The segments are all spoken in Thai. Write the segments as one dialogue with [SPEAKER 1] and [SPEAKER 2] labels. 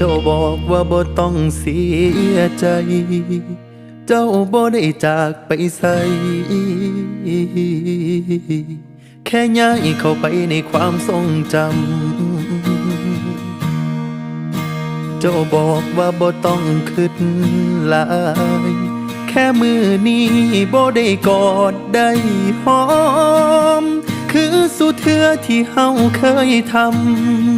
[SPEAKER 1] เจ้าบอกว่าบ่ต้องเสียใจ เจ้าบ่ได้จากไปใส่แค่ย้ายเข้าไปในความทรงจำ เจ้าบอกว่าบ่ต้องคิดลาย แค่มือนี้บ่ได้กอดได้หอม คือสุดเทือที่เฮาเคยทำ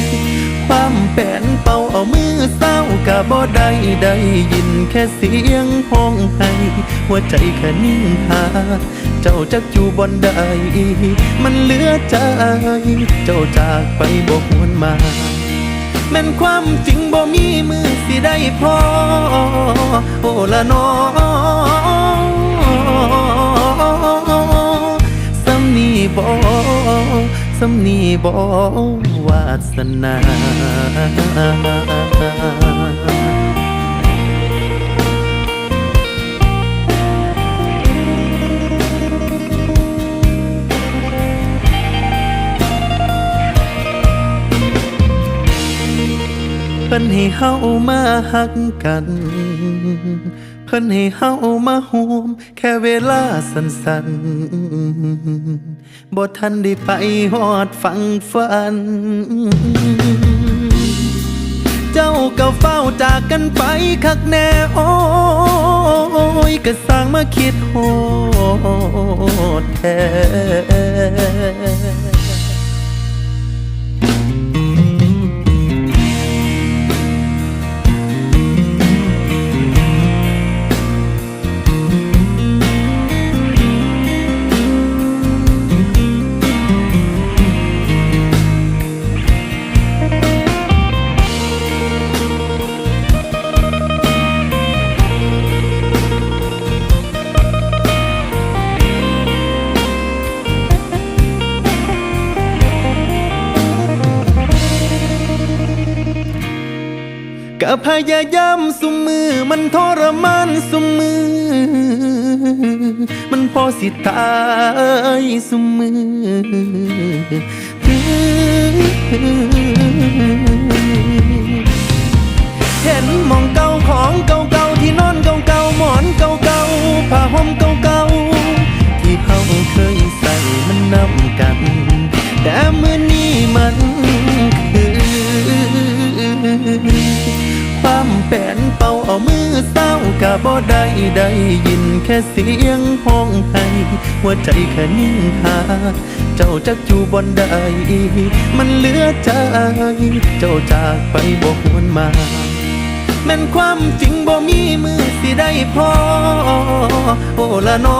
[SPEAKER 1] แปลนเป่าเอามือเศร้ากะบ่ได้ได้ยินแค่เสียงห้องไห้หัวใจแค่นิ่งหา เจ้าจักอยู่บนใดมันเหลือใจ เจ้าจากไปบ่หวนมาแม่นความจริงบ่มีมือสิได้พอ โอละนอสำนีบ่สำนีบ่ วาสนาเพิ่นให้เฮามาหักกัน พิ่นให้เฮามาห่วมแค่เวลาสั้นๆบ่ทันได้ไปฮอดฟังฝัน เจ้าก็เฝ้าจากกันไปคักแน่โอ้ยก็สร้างมาคิดโหดแท้ ก็พยายามสุมมือ มันทรมานสุมมือ มันพอสิตายสุมมือเห็นมองเก่าของเก่าๆที่นอนเก่าๆหมอนเก่าๆผ้าห่มเก่าๆที่เฮาเคยใส่มันนำกัน แต่มื้อ บ่ได้ได้ยินแค่เสียงห้องไห้หัวใจแค่นิ่งหา เจ้าจักอยู่บนใดมันเหลือใจ เจ้าจากไปบ่หวนมาแม่นความจริงบ่มีมือสิได้พอ โอละนอ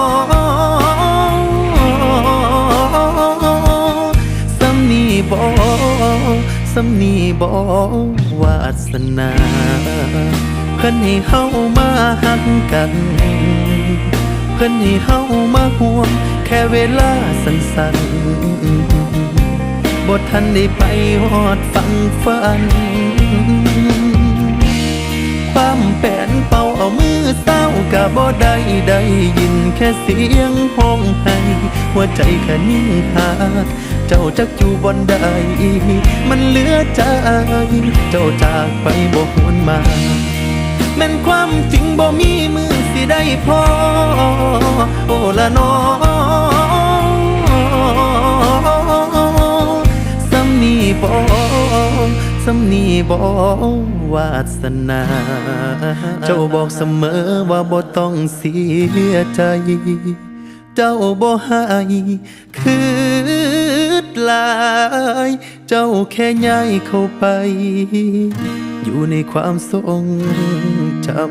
[SPEAKER 1] สำนีบ่สำนีบ่วาสนา เพิ่นให้เฮามาหักกัน เพิ่นให้เฮามาห่วงแค่เวลาสั้นๆบ่ทันได้ไปฮอดฟังฝันความแปลนเป่าเอามือเศร้ากะบ่ได้ได้ยินแค่เสียงห้องไห้หัวใจแค่นิ่งหาเจ้าจักอยู่บนใดมันเหลือใจ เจ้าจากไปบ่หวนมา แม่นความจริงบ่มีมือสิได้พอโอ้ละนอสำนีบ่สำนีบอวาสนา เจ้าบอกเสมอว่าบ่ต้องเสียใจ เจ้าบ่ให้คืดหลาย เจ้าแค่ย้ายเข้าไป อยู่ในความทรงจำ